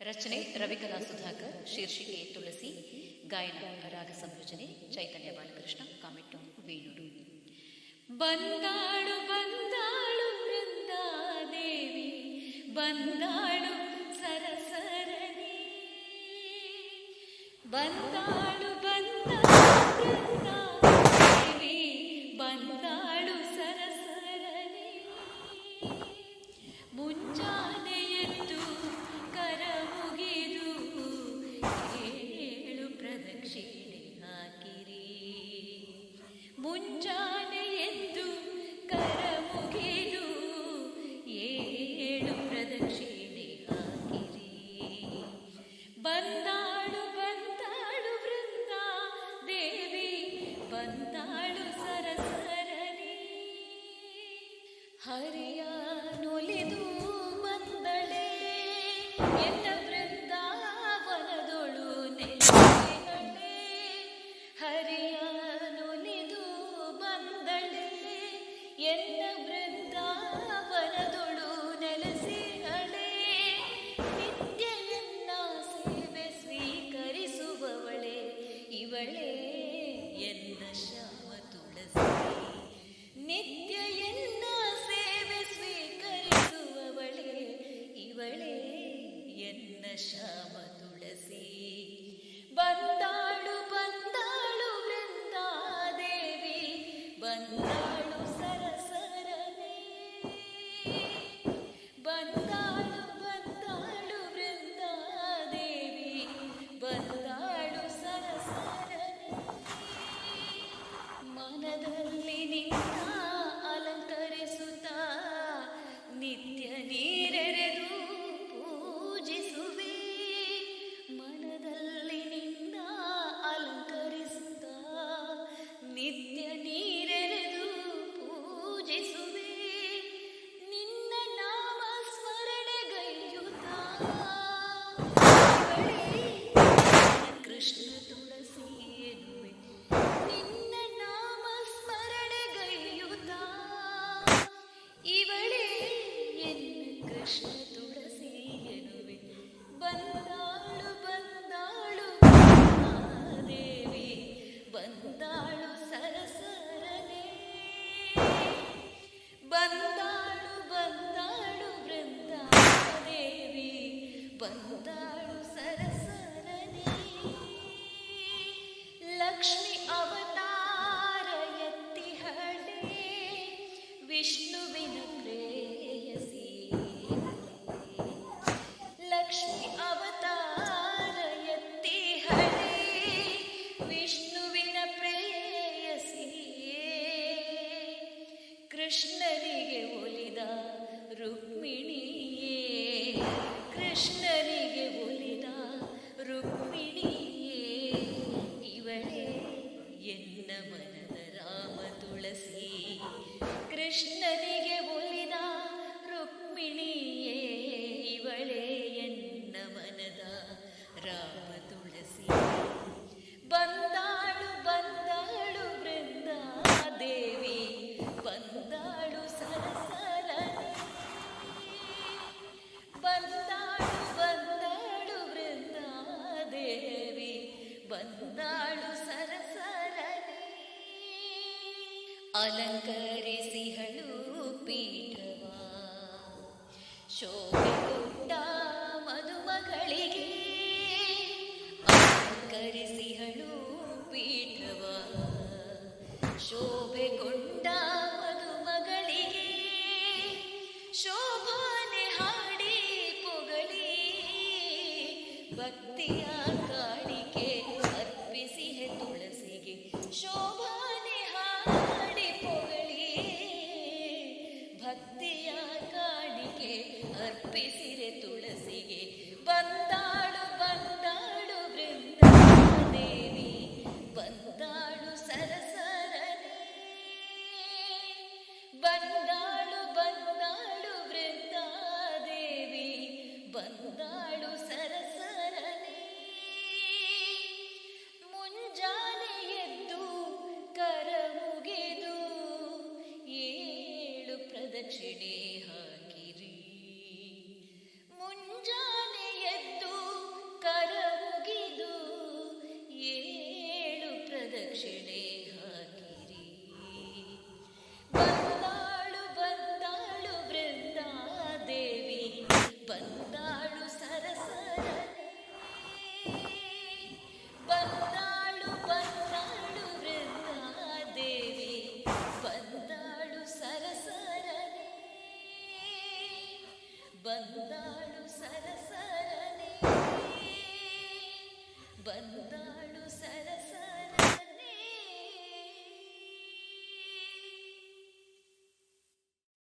ರಚನೆ ರವಿಕಲಾ ಸುಧಾಕರ್ ಶೀರ್ಷಿಕೆ ತುಳಸಿ ಗಾಯನ ರಾಗ ಸಂಯೋಜನೆ ಚೈತನ್ಯ ಬಾಲಕೃಷ್ಣ ಕಾಮೆಟ್ಟು ವೇಣೂರು ಬಂದಾಳು ಬಂದಾಳು ವೃಂದಾದೇವಿ ಬಂದಾಳು ಸರಸರನೆ ಬಂದಾಳು ಬಂದಾಳು ಶ್ಯಾಮ ತುಳಸಿ ಬಂದಾಳು ಬಂದಾಳು ವೃಂದಾದೇವಿ ಬಂದಾಳು ಸರಸರನೆ ಬಂದಾಳು ಬಂದಾಳು ವೃಂದಾದೇವಿ ಬಂದಾಳು ಸರಸರನೆ ಮನದಲ್ಲಿ ನಿನ್ನ ಅಲಂಕರಿಸುತ್ತಾ ನಿತ್ಯ ನೀರೆರೆದು ಅವತಾರ ಎತ್ತಿಹಳೆ ವಿಷ್ಣುವಿನ ಪ್ರೇಯಸಿ. ಲಕ್ಷ್ಮಿ ಅವತಾರ ಎತ್ತಿಹಳೆ ವಿಷ್ಣುವಿನ ಪ್ರೇಯಸಿ. ಕೃಷ್ಣನಿಗೆ ಒಲಿದ ರುಕ್ಮಿಣಿಯೇ ಕೃಷ್ಣನಿಗೆ ಶೋಭೆಗೊಂಡ ಮದುಮಗಳಿಗೆ ಶೋಭಾನೆ ಹಾಡಿ ಪೊಗಳಿ ಭಕ್ತಿಯ ಕಾಣಿಕೆ ಅರ್ಪಿಸಿಹೆ ತುಳಸಿಗೆ ಶೋಭಾನೆ ಹಾಡಿ ಪೊಗಳಿ ಭಕ್ತಿಯ ಕಾಣಿಕೆ ಅರ್ಪಿಸಿರೆ ತುಳಸಿಗೆ ಬಂದಾಳು ಕ್ಷೀಣಿ